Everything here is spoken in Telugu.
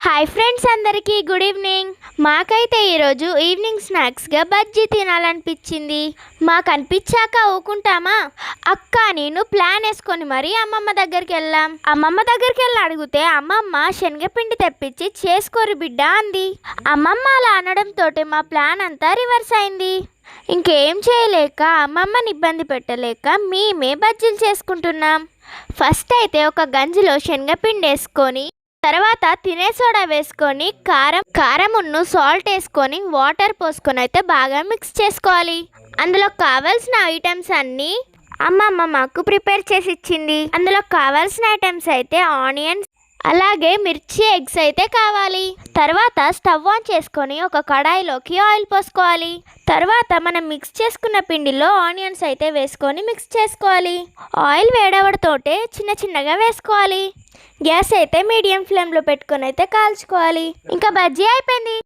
హాయ్ ఫ్రెండ్స్ అందరికీ గుడ్ ఈవినింగ్ మాకైతే ఈరోజు ఈవినింగ్ స్నాక్స్గా బజ్జీ తినాలనిపించింది. మాకు అనిపించాక ఊకుంటామా? అక్క నేను ప్లాన్ వేసుకొని మరీ అమ్మమ్మ దగ్గరికి వెళ్ళాం. అమ్మమ్మ దగ్గరికి వెళ్ళి అడిగితే అమ్మమ్మ శనగపిండి తెప్పించి చేసుకోరు బిడ్డ అంది. అమ్మమ్మ అలా అనడంతో మా ప్లాన్ అంతా రివర్స్ అయింది. ఇంకేం చేయలేక అమ్మమ్మని ఇబ్బంది పెట్టలేక మేమే బజ్జీలు చేసుకుంటున్నాం. ఫస్ట్ అయితే ఒక గంజిలో శనగపిండి వేసుకొని తర్వాత తినే సోడా వేసుకొని కారం కారమున్ను సాల్ట్ వేసుకొని వాటర్ పోసుకొని అయితే బాగా మిక్స్ చేసుకోవాలి. అందులో కావాల్సిన ఐటమ్స్ అన్నీ అమ్మమ్మ మాకు ప్రిపేర్ చేసి ఇచ్చింది. అందులో కావాల్సిన ఐటమ్స్ అయితే ఆనియన్స్ అలాగే మిర్చి ఎగ్స్ అయితే కావాలి. తర్వాత స్టవ్ ఆన్ చేసుకొని ఒక కడాయిలోకి ఆయిల్ పోసుకోవాలి. తర్వాత మనం మిక్స్ చేసుకున్న పిండిలో ఆనియన్స్ అయితే వేసుకొని మిక్స్ చేసుకోవాలి. ఆయిల్ వేడవడతోటే చిన్న చిన్నగా వేసుకోవాలి. గ్యాస్ అయితే మీడియం ఫ్లేమ్లో పెట్టుకొని అయితే కాల్చుకోవాలి. ఇంకా బజ్జీ అయిపోయింది.